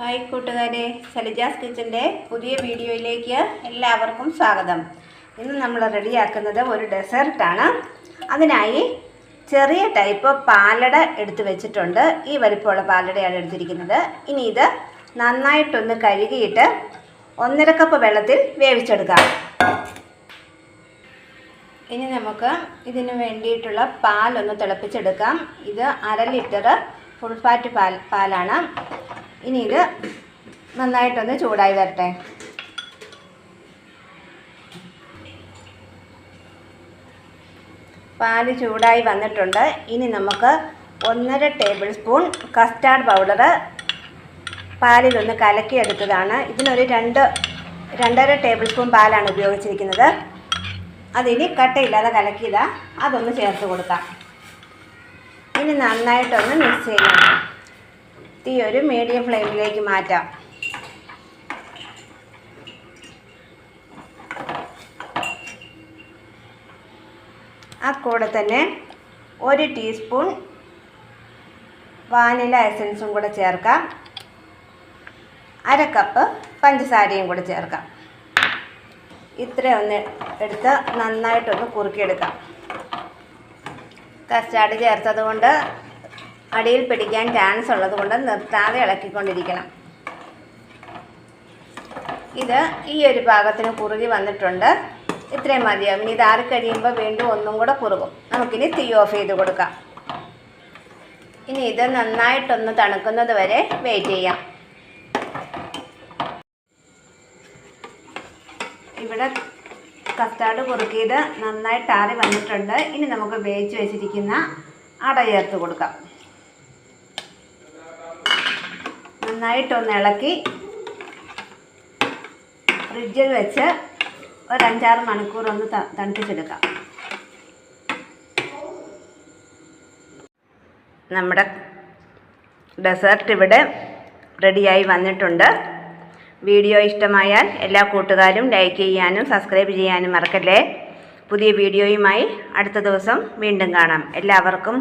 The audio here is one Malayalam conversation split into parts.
ഹായ് കൂട്ടുകാരെ സലിജാസ് കിച്ചന്റെ പുതിയ വീഡിയോയിലേക്ക് എല്ലാവർക്കും സ്വാഗതം. ഇന്ന് നമ്മൾ റെഡിയാക്കുന്നത് ഒരു ഡെസേർട്ടാണ്. അതിനായി ചെറിയ ടൈപ്പ് പാലട എടുത്തു വെച്ചിട്ടുണ്ട്. ഈ വലിപ്പമുള്ള പാലടയാണ് എടുത്തിരിക്കുന്നത്. ഇനി ഇത് നന്നായിട്ടൊന്ന് കഴുകിയിട്ട് ഒന്നര കപ്പ് വെള്ളത്തിൽ വേവിച്ചെടുക്കാം. ഇനി നമുക്ക് ഇതിന് വേണ്ടിയിട്ടുള്ള പാലൊന്ന് തിളപ്പിച്ചെടുക്കാം. ഇത് അര ലിറ്റർ ഫുൾ ഫാറ്റ് പാൽ പാലാണ്. ഇനി ഇത് നന്നായിട്ടൊന്ന് ചൂടായി വരട്ടെ. പാൽ ചൂടായി വന്നിട്ടുണ്ട്. ഇനി നമുക്ക് ഒന്നര ടേബിൾ സ്പൂൺ കസ്റ്റാർഡ് പൗഡർ പാലിലൊന്ന് കലക്കിയെടുത്തതാണ്. ഇതിനൊരു രണ്ട് രണ്ടര ടേബിൾ സ്പൂൺ പാലാണ് ഉപയോഗിച്ചിരിക്കുന്നത്. അതിനി കട്ടയില്ലാതെ കലക്കിയതാണ് അതൊന്ന് ചേർത്ത് കൊടുക്കാം. ഇനി നന്നായിട്ടൊന്ന് മിക്സ് ചെയ്യണം. തീ ഒരു മീഡിയം ഫ്ലെയിമിലേക്ക് മാറ്റാം. ആ കൂടെ തന്നെ ഒരു ടീസ്പൂൺ വാനില എസൻസും കൂടെ ചേർക്കാം. അര കപ്പ് പഞ്ചസാരയും കൂടെ ചേർക്കാം. ഇത്രയൊന്ന് എടുത്ത് നന്നായിട്ടൊന്ന് കുറുക്കിയെടുക്കാം. കസ്റ്റാർഡ് ചേർത്തത് കൊണ്ട് അടിയിൽ പിടിക്കാൻ ചാൻസ് ഉള്ളതുകൊണ്ട് നിർത്താതെ ഇളക്കിക്കൊണ്ടിരിക്കണം. ഇത് ഈ ഒരു ഭാഗത്തിന് കുറുകി വന്നിട്ടുണ്ട്. ഇത്രയും മതിയാവും ഇനി ഇത് ആറി കഴിയുമ്പോൾ വീണ്ടും ഒന്നും കൂടെ കുറുകും. നമുക്കിനി തീ ഓഫ് ചെയ്ത് കൊടുക്കാം. ഇനി ഇത് നന്നായിട്ടൊന്ന് തണുക്കുന്നത് വരെ വെയിറ്റ് ചെയ്യാം. ഇവിടെ കസ്റ്റാർഡ് കുറുക്കിയത് നന്നായിട്ട് ആറി വന്നിട്ടുണ്ട്. ഇനി നമുക്ക് വേവിച്ച് വെച്ചിരിക്കുന്ന അട ചേർത്ത് കൊടുക്കാം. നന്നായിട്ടൊന്ന് ഇളക്കി ഫ്രിഡ്ജിൽ വെച്ച് ഒരു അഞ്ചാറ് മണിക്കൂർ ഒന്ന് തണുപ്പിച്ചെടുക്കാം. നമ്മുടെ ഡെസേർട്ട് ഇവിടെ റെഡിയായി വന്നിട്ടുണ്ട്. വീഡിയോ ഇഷ്ടമായാൽ എല്ലാ കൂട്ടുകാരും ലൈക്ക് ചെയ്യാനും സബ്സ്ക്രൈബ് ചെയ്യാനും മറക്കല്ലേ? പുതിയ വീഡിയോയുമായി അടുത്ത ദിവസം വീണ്ടും കാണാം. എല്ലാവർക്കും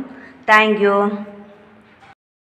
താങ്ക്